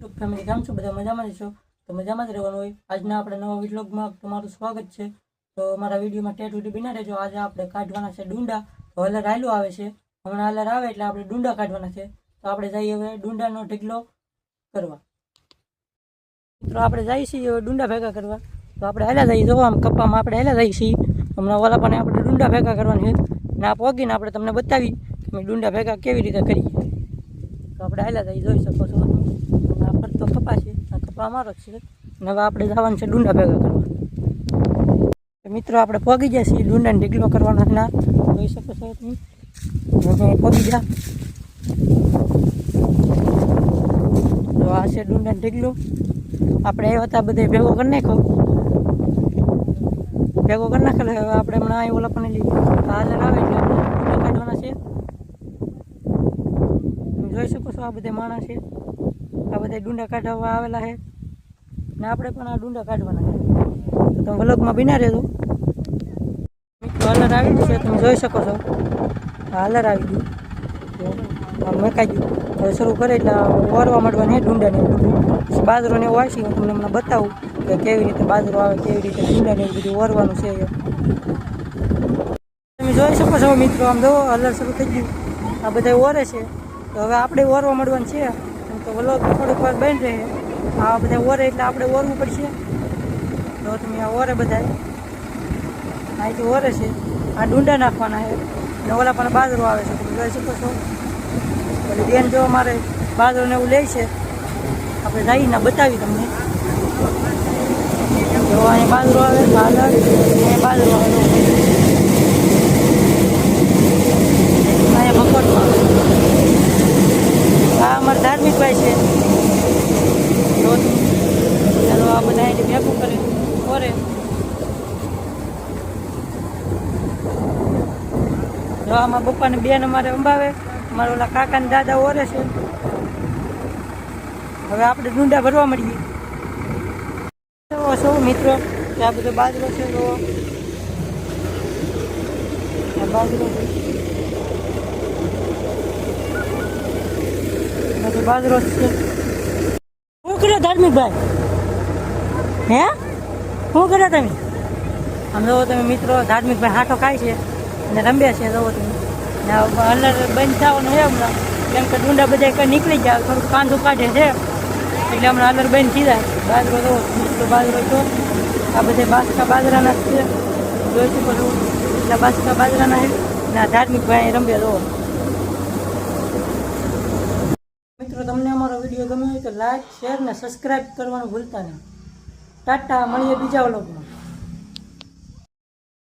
YouTube family કેમ છો? બધા મજામાં જ છો? તો મજામાં જ રહેવાનું હોય. આજના આપણે નવા વિડીયોગમાં તમારું સ્વાગત છે. તો મારા વિડીયોમાં ટેટ સુધી બિના રહેજો. આજે આપણે કાઢવાના છે ડુંડા. તો હલર આયલું આવે છે. હમણાં હલર આવે એટલે આપણે ડુંડા કાઢવાના છે. તો આપણે જઈએ હવે ડુંડાનો ઢગલો કરવા. મિત્રો, આપણે જઈએ છીએ હવે ડુંડા ભેગા કરવા. તો આપણે હેલા જઈએ. જોવા આમ કપ્પામાં આપણે હેલા જઈએ છીએ. હમણાં ઓલા પણ આપણે ડુંડા ભેગા કરવાના છે. ને પોગીને આપણે તમને બતાવી કે અમે ડુંડા ભેગા કેવી રીતે કરીએ. તો આપણે હેલા જઈએ. જોઈ શકો છો. ફરતો કપા છે, આ કપા અમારો જ છે. હવે આપણે જવાનું છે ડુંડા ભેગા કરવા. મિત્રો, આપણે પગી ગયા છીએ, ડુંડાને ઢીકલો કરવાનો ના. જોઈ શકો છો તમે. પગી ગયા. તો આ છે ડુંડાને ઢીકલો. આપણે આવ્યા હતા બધે ભેગો કરી નાખો ભેગો કરી નાખેલો. હવે આપણે હમણાં અહીં ઓલા પણ લઈ હાલર આવે એટલે કાઢવાના છે. જોઈ શકો છો આ બધા માણસ છે. આ બધા ડુંડા કાઢવા આવેલા છે ને આપણે પણ આ ડુંડા કાઢવાના છે તમે વ્લોગમાં બિના રહેજો. હલર આવી ગયું છે, તમે જોઈ શકો છો. હલર આવી ગયું. મેકાઈ ગયું. હવે શરૂ કરે એટલે ઓરવા માંડવાનું હે ડુંડાને બધું. બાજરો ને આવશે હું તમને હમણાં બતાવું કે કેવી રીતે બાજરો આવે, કેવી રીતે ડુંડાને એવું બધું ઓરવાનું છે તમે જોઈ શકો છો મિત્રો, આમ જો હલર શરૂ થઈ ગયું. આ બધા ઓરે છે. તો હવે આપણે ઓરવા માંડવાનું છે તો વલોગ થોડીક વાર બેન રહે. આ બધા ઓરે એટલે આપણે ઓરવું પડશે. તો તમે આ ઓરે બધા અહીંથી ઓરે છે, આ ડુંડા નાખવાના છે. ને ઓલા પણ બાજરો આવે છે. તમે જોઈ શકો છો. એટલે બેન જો અમારે બાજરો ને એવું લે છે, આપણે જઈને બતાવી તમને. જો અહીંયા બાજરો આવે, બાજરો આવે અહીંયા મકોટમાં આ અમારા છે. ચાલો આ બધા એને ભેગું કરે ઓરે જો આમાં પપ્પાને બેન અમારે અંબાવે, અમારા ઓલા કાકા ને દાદા ઓરે છે. હવે આપણે ડુંડા ભરવા મળીએ. મિત્રો? આ બધો બાજરો છે તો? બાજરો છે બધો બાજરો શું કર્યો ધાર્મિક ભાઈ? હે? શું કર્યો તમે? આમ જોવો તમે મિત્રો, ધાર્મિક ભાઈ હાથો ખાય છે અને રમ્યા છે, જોવો તમે. અલર બંધ થવાનું છે હમણાં કેમ કે ડુંડા બધા નીકળી જાય, થોડુંક કાંદું કાઢે છે. એટલે હમણાં અલર બંધ થઈ જાય. બાજરો જોવો, મિત્રો, બાજરો છો આ બધા બાસકા બાજરાના છે. જોઈશું બધું એટલા બાસકા બાજરાના છે. ને આ ધાર્મિક ભાઈ રમ્યા, જોવો. મિત્રો, તમને અમારો વીડિયો ગમ્યો હોય તો લાઈક શેર ને સબસ્ક્રાઈબ કરવાનું ભૂલતા નહીં. ટાટા, મળીએ બીજા વ્લોગમાં